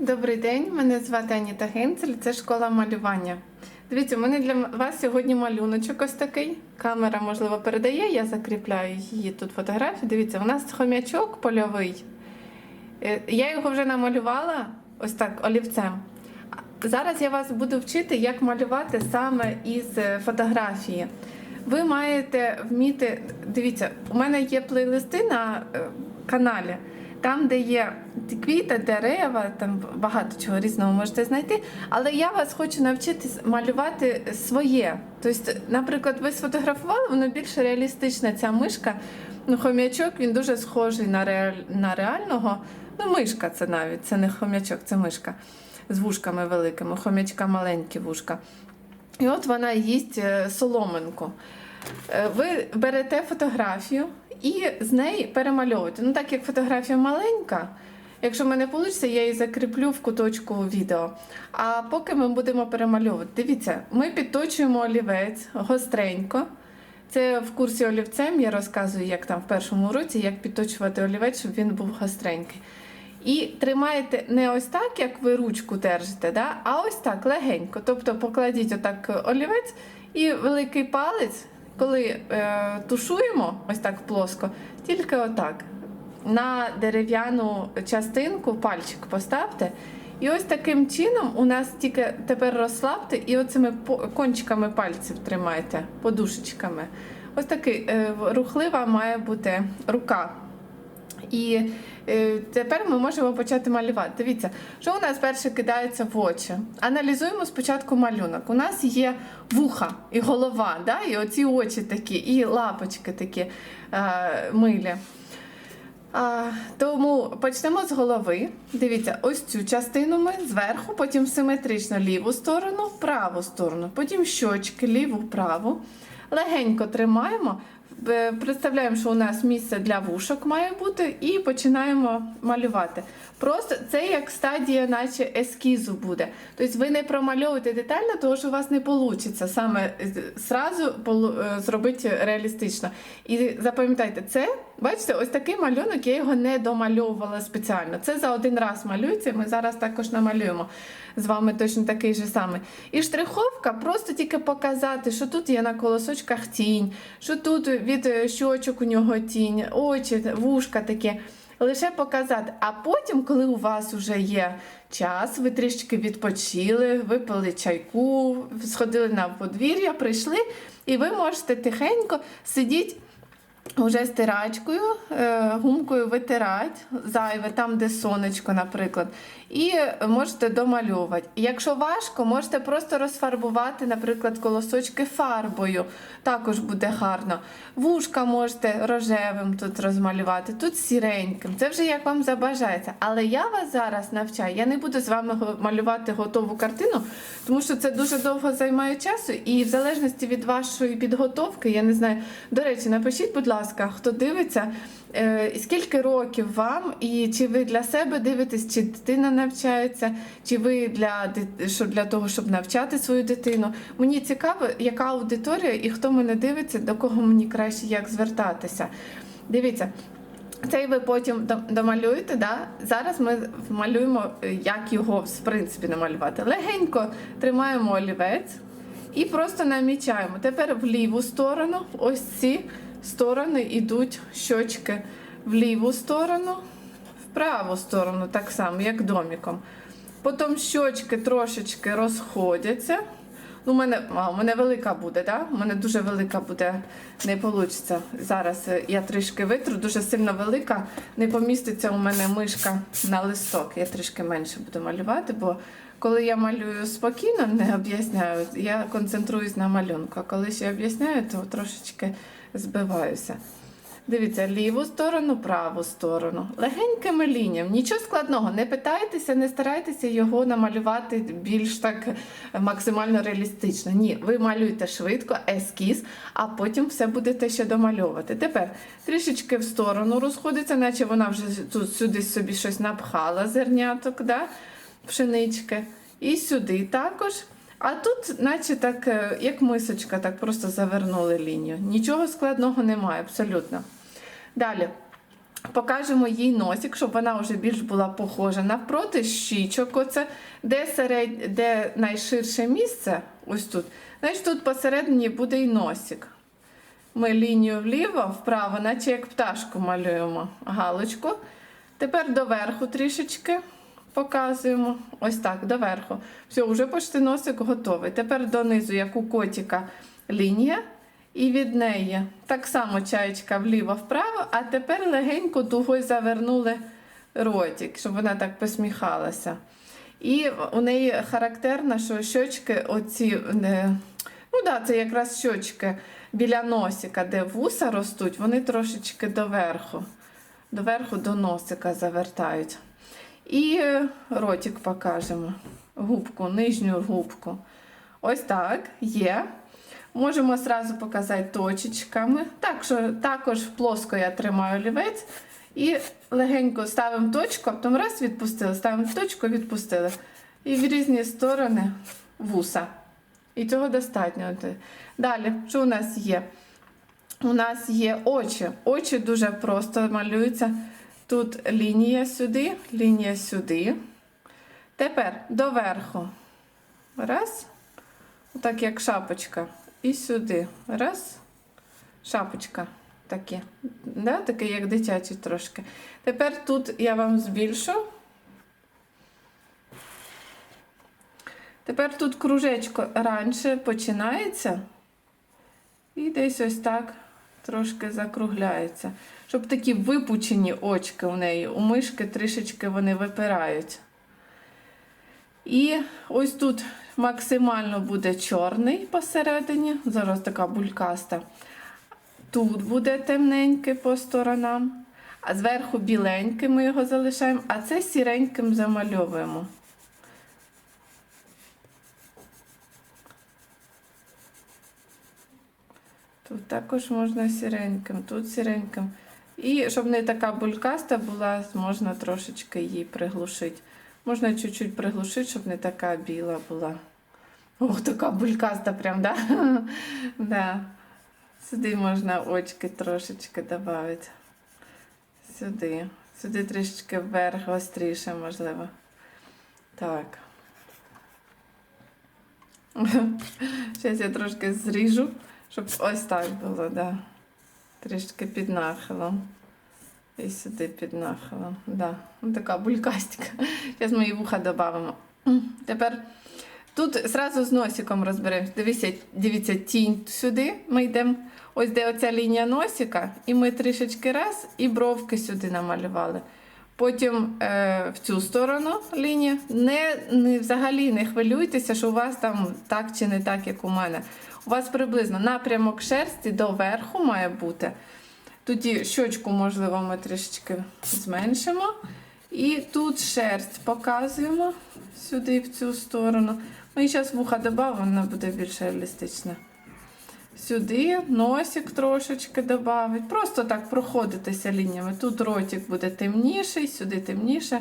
Добрий день, мене звати Аніта Генцель, це школа малювання. Дивіться, у мене для вас сьогодні малюночок ось такий. Камера, можливо, передає, я закріпляю її тут фотографію. Дивіться, у нас хомячок польовий. Е, Я його вже намалювала ось так олівцем. Зараз я вас буду вчити, як малювати саме із е, фотографії. Ви маєте вміти. Дивіться, у мене є плейлисти на е, каналі, там, де є квіти, дерева, там багато чого різного можете знайти. Але я вас хочу навчити малювати своє. Тобто, наприклад, ви сфотографували, воно більш реалістична ця мишка. Ну, хом'ячок він дуже схожий на, реаль... на реального. Ну, мишка це навіть, це не хом'ячок, це мишка з вушками великими, хом'ячка маленькі вушка. І от вона їсть е, соломинку. Е, Ви берете фотографію і з неї перемальовуєте. Ну, так як фотографія маленька, якщо в мене вийде, я її закріплю в куточку відео. А поки ми будемо перемальовувати, дивіться, ми підточуємо олівець гостренько. Це в курсі олівцем я розказую, як там в першому уроці, як підточувати олівець, щоб він був гостренький. І тримаєте не ось так, як ви ручку держите, да? а ось так легенько. Тобто покладіть отак олівець і великий палець, коли е, тушуємо, ось так плоско, тільки отак. На дерев'яну частинку пальчик поставте. І ось таким чином у нас тільки тепер розслабте і оцими кончиками пальців тримайте, подушечками. Ось такий е, рухлива має бути рука. І е, тепер ми можемо почати малювати. Дивіться, що у нас перше кидається в очі. Аналізуємо спочатку малюнок. У нас є вуха і голова, да? і оці очі такі, і лапочки такі е, милі. А, тому почнемо з голови. Дивіться, ось цю частину ми зверху, потім симетрично ліву сторону, праву сторону, потім щочки, ліву, праву. Легенько тримаємо. Е, Представляємо, що у нас місце для вушок має бути, і починаємо малювати. Просто це як стадія, наче ескізу буде. Тобто ви не промальовуєте детально, тому що у вас не вийде саме зразу е, зробити реалістично. І запам'ятайте, це, бачите, ось такий малюнок, я його не домальовувала спеціально. Це за один раз малюється, ми зараз також намалюємо з вами точно такий же самий. І штриховка просто тільки показати, що тут є на колосочках тінь, що тут від е, щочок у нього тінь, очі, вушка такі. Лише показати. А потім, коли у вас вже є час, ви трішки відпочили, випили чайку, сходили на подвір'я, прийшли, і ви можете тихенько сидіти Уже стирачкою, е, гумкою витирати зайве, там, де сонечко, наприклад, і можете домальовувати. Якщо важко, можете просто розфарбувати, наприклад, колосочки фарбою. Також буде гарно. Вушка можете рожевим тут розмалювати, тут сіреньким. Це вже як вам забажається. Але я вас зараз навчаю. Я не буду з вами малювати готову картину, тому що це дуже довго займає часу, і в залежності від вашої підготовки, я не знаю. До речі, напишіть, будь ласка, хто дивиться, е, скільки років вам, і чи ви для себе дивитесь, чи дитина навчається, чи ви для, що для того, щоб навчати свою дитину. Мені цікаво, яка аудиторія і хто мене дивиться, до кого мені краще як звертатися. Дивіться. Цей ви потім домалюєте, да? зараз ми малюємо, е, як його в принципі намалювати. Легенько тримаємо олівець і просто намічаємо. Тепер в ліву сторону, ось ці сторони йдуть щочки в ліву сторону, в праву сторону, так само, як доміком. Потім щочки трошечки розходяться. Ну, у мене, а, у мене велика буде, да? У мене дуже велика буде, не вийде. Зараз е, я трішки витру, дуже сильно велика. Не поміститься у мене мишка на листок. Я трішки менше буду малювати, бо коли я малюю спокійно, не об'ясняю, я концентруюсь на малюнку. А коли ще об'ясняю, то трошечки збиваюся. Дивіться, ліву сторону, праву сторону. Легенькими лініями. Нічого складного. Не питайтеся, не старайтеся його намалювати більш так максимально реалістично. Ні, ви малюєте швидко, ескіз, а потім все будете ще домальовувати. Тепер трішечки в сторону розходиться, наче вона вже тут сюди собі щось напхала зерняток, да? пшенички. І сюди також. А тут, наче так, е, як мисочка, так просто завернули лінію. Нічого складного немає, абсолютно. Далі. покажемо їй носик, щоб вона вже більш була похожа навпроти щічок. Оце, де, серед... де найширше місце, ось тут, значить тут посередині буде і носик. Ми лінію вліво, вправо, наче як пташку малюємо галочку. Тепер доверху трішечки показуємо. Ось так, доверху. Все, вже почти носик готовий. Тепер донизу, як у котика, лінія. І від неї так само чаєчка вліво-вправо, а тепер легенько дугою завернули ротик, щоб вона так посміхалася. І у неї характерно, що щочки оці, ну да, це якраз щочки біля носика, де вуса ростуть, вони трошечки доверху, доверху до носика завертають. І е, ротик покажемо. Губку, нижню губку. Ось так, є. Можемо одразу показати точечками. Так, що також плоско я тримаю олівець. І легенько ставимо точку, а потім раз відпустили, ставимо точку, відпустили. І в різні сторони вуса. І цього достатньо. Далі, що у нас є? У нас є очі. Очі дуже просто малюються. Тут лінія сюди, лінія сюди. Тепер доверху. Раз. Так як шапочка. І сюди. Раз. Шапочка. Таке. Да? Таке, як дитячий трошки. Тепер тут я вам збільшу. Тепер тут кружечко раніше починається. І десь ось так трошки закругляється. Щоб такі випучені очки у неї. У мишки трішечки вони випирають. І ось тут максимально буде чорний посередині. Зараз така булькаста. Тут буде темненький по сторонам. А зверху біленький ми його залишаємо, а це сіреньким замальовуємо. Тут також можна сіреньким, тут сіреньким. І щоб не така булькаста була, можна трошечки її приглушити. Можна чуть-чуть приглушити, щоб не така біла була. Ох, така булькаста прям, да? да. Сюди можна очки трошечки додати. Сюди. Сюди трішечки вверх, гостріше, можливо. Так. Зараз я трошки зріжу, щоб ось так було, да. Трішки під нахилом. І сюди під нахилом. Да. Ну, така булькастика. Зараз ми її вуха додамо. Тепер тут зразу з носиком розберемося. Дивіться, дивіться, тінь сюди. Ми йдемо. Ось де оця лінія носика, і ми трішечки раз і бровки сюди намалювали. Потім е, в цю сторону лінію. Не, не, взагалі не хвилюйтеся, що у вас там так чи не так, як у мене. У вас приблизно напрямок шерсті до верху має бути. Тоді щочку, можливо, ми трішечки зменшимо. І тут шерсть показуємо сюди, в цю сторону. Ми зараз вуха додамо, вона буде більш реалістична. Сюди носик трошечки додати. Просто так проходитися лініями. Тут ротик буде темніший, сюди темніше.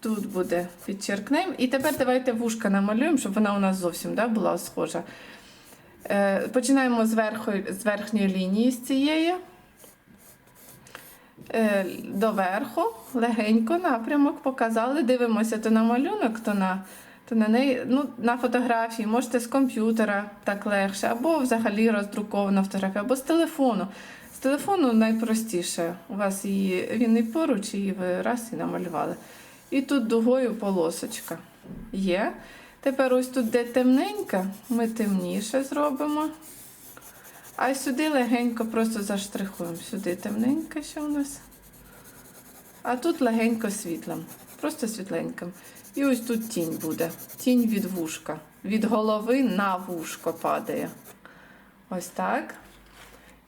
Тут буде підчеркнемо. І тепер давайте вушка намалюємо, щоб вона у нас зовсім да, була схожа. Е, починаємо з, верху, з верхньої лінії з цієї. Е, доверху, легенько напрямок показали. Дивимося то на малюнок, то на то на неї, ну, на фотографії, можете з комп'ютера так легше, або взагалі роздрукована фотографія, або з телефону. З телефону найпростіше. У вас її він і поруч, і ви раз і намалювали. І тут дугою полосочка є. Тепер ось тут, де темненька, ми темніше зробимо. А сюди легенько просто заштрихуємо. Сюди темненько ще у нас. А тут легенько світлим. Просто світленьким. І ось тут тінь буде. Тінь від вушка. Від голови на вушко падає. Ось так.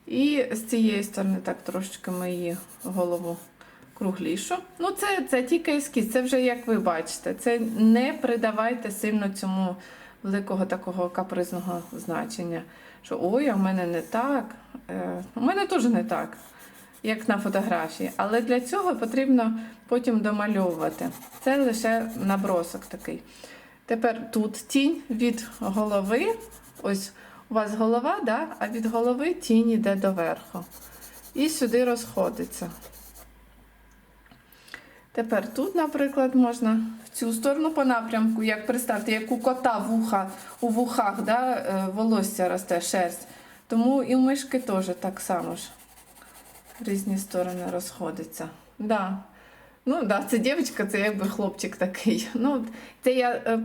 І з цієї сторони, так трошечки ми її голову круглішу. Ну, це, це тільки ескіз, це вже як ви бачите. Це не придавайте сильно цьому великого такого капризного значення. Що ой, а в мене не так. Е, у мене теж не так як на фотографії. Але для цього потрібно потім домальовувати. Це лише набросок такий. Тепер тут тінь від голови. Ось у вас голова, да? а від голови тінь йде доверху. І сюди розходиться. Тепер тут, наприклад, можна в цю сторону по напрямку, як представте, як у кота вуха, у вухах да, е, волосся росте, шерсть. Тому і в мишки теж так само ж. Різні сторони розходиться. Да. Ну, да, це дівчинка, це якби хлопчик такий. Ну, це я е,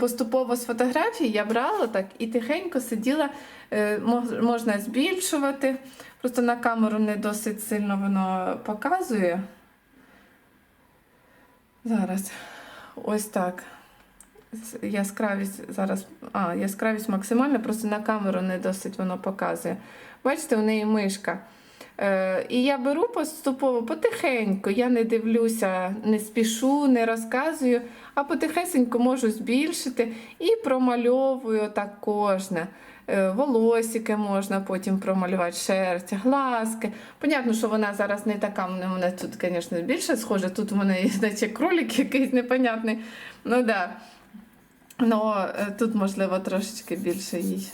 поступово з фотографій я брала так і тихенько сиділа, е, можна збільшувати. Просто на камеру не досить сильно воно показує. Зараз. Ось так. Яскравість зараз. А, яскравість максимальна, просто на камеру не досить воно показує. Бачите, у неї мишка. Е, і я беру поступово потихеньку, я не дивлюся, не спішу, не розказую, а потихесенько можу збільшити і промальовую так кожне. Е, Волосики можна потім промалювати, шерсть, глазки. Понятно, що вона зараз не така, вона вона тут, звісно, більше схожа. Тут у мене, наче кролик якийсь непонятний. Ну да. Ну, тут, можливо, трошечки більше їй.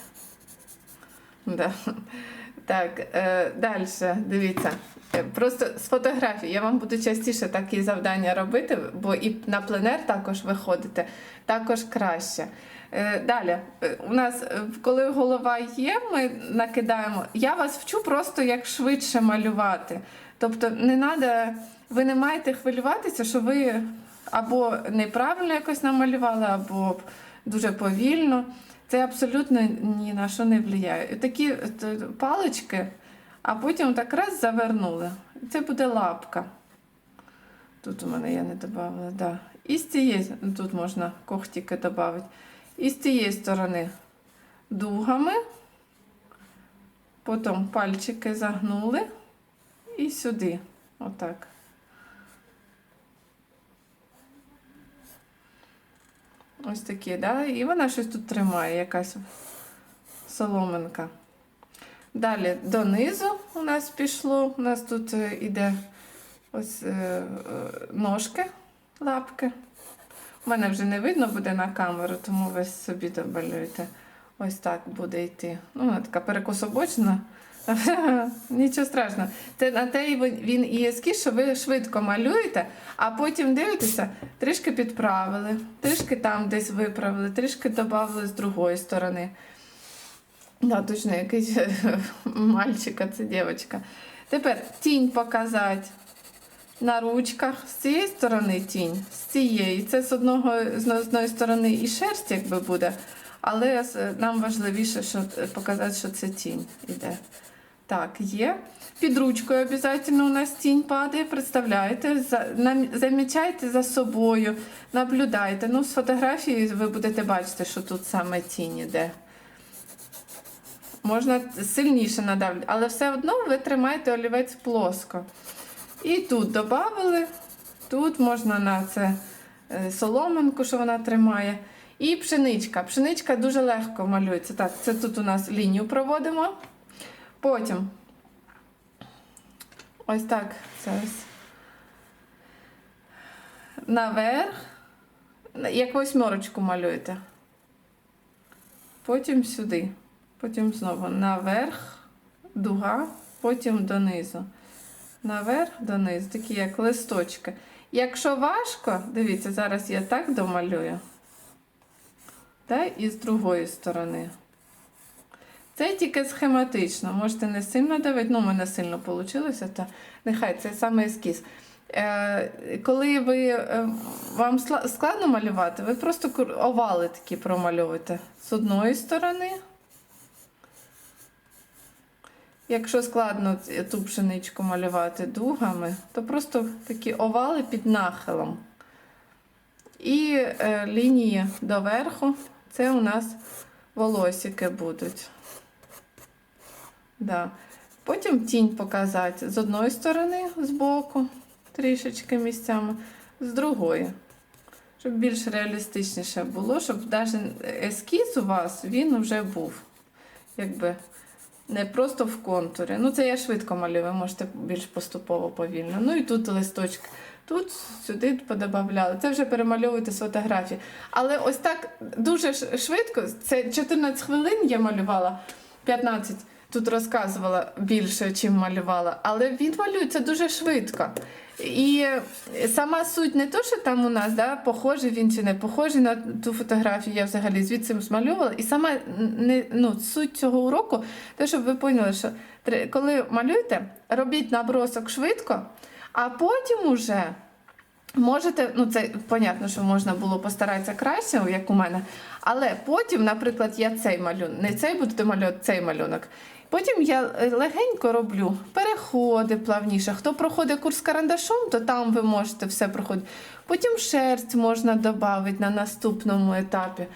Да. Так, е, далі, дивіться. Е, Просто з фотографій я вам буду частіше такі завдання робити, бо і на пленер також виходите, також краще. Е, далі, е, у нас, е, коли голова є, ми накидаємо. Я вас вчу просто як швидше малювати. Тобто, не треба, ви не маєте хвилюватися, що ви або неправильно якось намалювали, або дуже повільно. Це абсолютно ні на що не впливає. Такі палички, а потім так раз завернули. Це буде лапка. Тут у мене я не додавала, да. І з цієї, тут можна когтики додати. І з цієї сторони дугами, потім пальчики загнули і сюди. Отак. Ось такі, да? І вона щось тут тримає, якась соломинка. Далі донизу у нас пішло. У нас тут е, іде ось е, е, ножки, лапки. Мене вже не видно буде на камеру, тому ви собі добалюєте. Ось так буде йти. Ну, вона така перекособочна. Нічого страшного. Це на те він- і ескіз, що ви швидко малюєте, а потім дивитеся, трішки підправили, трішки там десь виправили, трішки додали з другої сторони. Да, точно, якийсь мальчик, це дівчинка. Тепер тінь показати на ручках. З цієї сторони тінь, з цієї. Це з одного з одної сторони і шерсть, якби буде. Але нам важливіше що, показати, що це тінь іде. Так, є. Під ручкою обов'язково у нас тінь падає. Представляєте, за, замічайте за собою, наблюдайте. Ну, з фотографії ви будете бачити, що тут саме тінь іде. Можна сильніше надавити, але все одно ви тримаєте олівець плоско. І тут додали, тут можна на це е, соломинку, що вона тримає. І пшеничка. Пшеничка дуже легко малюється. Так, це тут у нас лінію проводимо. Потім ось так. Це. Наверх. Як восьмерочку малюєте. Потім сюди. Потім знову наверх, дуга, потім донизу. Наверх, донизу, такі як листочки. Якщо важко, дивіться, зараз я так домалюю. Та і з другої сторони. Це тільки схематично. Можете не сильно давити, ну, у мене сильно вийшло, то нехай це саме ескіз. Е, коли ви, е, вам складно малювати, ви просто овали такі промальовуєте з одної сторони. Якщо складно ту пшеничку малювати дугами, то просто такі овали під нахилом. І е, лінії доверху це у нас волосики будуть. Да. Потім тінь показати з одної сторони, з боку, трішечки місцями, з другої. Щоб більш реалістичніше було, щоб навіть ескіз у вас він вже був. Якби не просто в контурі. Ну, це я швидко малюю, ви можете більш поступово повільно. Ну і тут листочки. Тут сюди подобавляли. Це вже перемальовуєте з фотографії. Але ось так дуже швидко, це 14 хвилин я малювала, 15. Тут розказувала більше, чим малювала, але він малюється дуже швидко. І сама суть не то, що там у нас, да, похожий він чи не похожий на ту фотографію, я взагалі звідси змальовувала. І сама не, ну, суть цього уроку, те, щоб ви поняли, що коли малюєте, робіть набросок швидко, а потім уже. Можете, ну це понятно, що можна було постаратися краще, як у мене. Але потім, наприклад, я цей малюнок, не цей буду малювати, цей малюнок. Потім я е, легенько роблю переходи плавніше. Хто проходить курс карандашом, то там ви можете все проходити. Потім шерсть можна додати на наступному етапі.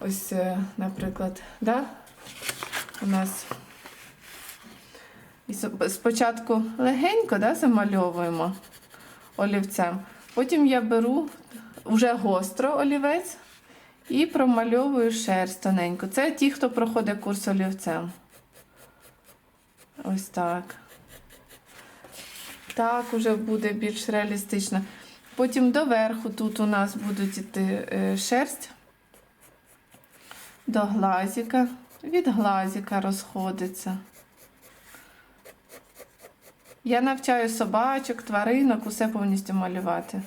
Ось, е, наприклад, да? у нас спочатку легенько да, замальовуємо олівцем. Потім я беру вже гостро олівець і промальовую шерсть тоненько. Це ті, хто проходить курс олівцем. Ось так. Так уже буде більш реалістично. Потім доверху тут у нас будуть іти е, шерсть до глазика. Від глазика розходиться. Я навчаю собачок, тваринок, усе повністю малювати.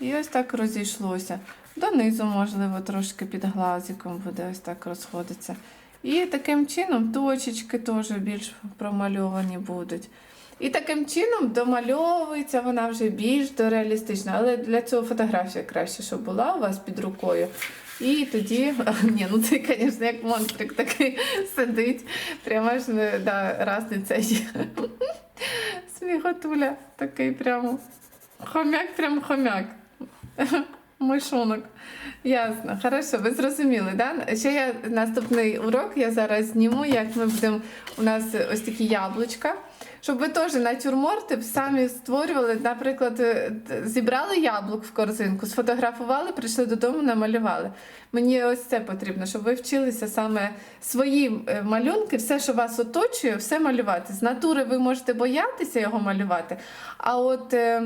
І ось так розійшлося. Донизу, можливо, трошки під глазиком буде ось так розходиться. І таким чином точечки теж більш промальовані будуть. І таким чином домальовується вона вже більш дореалістична. Але для цього фотографія краще, щоб була у вас під рукою. І тоді, ні, ну це, звісно, як монстрик такий сидить. Прямо ж не да, раз цей. Сміхотуля такий прямо. Хомяк, прям хомяк. Мишонок. Ясно, хорошо, ви зрозуміли, да? Ще я наступний урок я зараз зніму, як ми будемо. У нас ось такі яблучка. Щоб ви теж натюрморти самі створювали, наприклад, е, зібрали яблук в корзинку, сфотографували, прийшли додому, намалювали. Мені ось це потрібно, щоб ви вчилися саме свої е, малюнки, все, що вас оточує, все малювати. З натури ви можете боятися його малювати. А от е,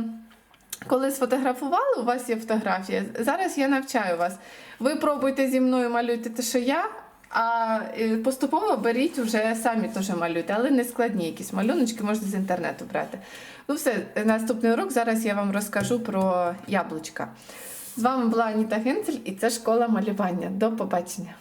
коли сфотографували, у вас є фотографія. Зараз я навчаю вас. Ви пробуйте зі мною малюйте те, що я. А е, поступово беріть уже самі теж малюйте, але не складні якісь малюночки, можна з інтернету брати. Ну все, наступний урок. Зараз я вам розкажу про яблучка. З вами була Аніта Генцель і це школа малювання. До побачення.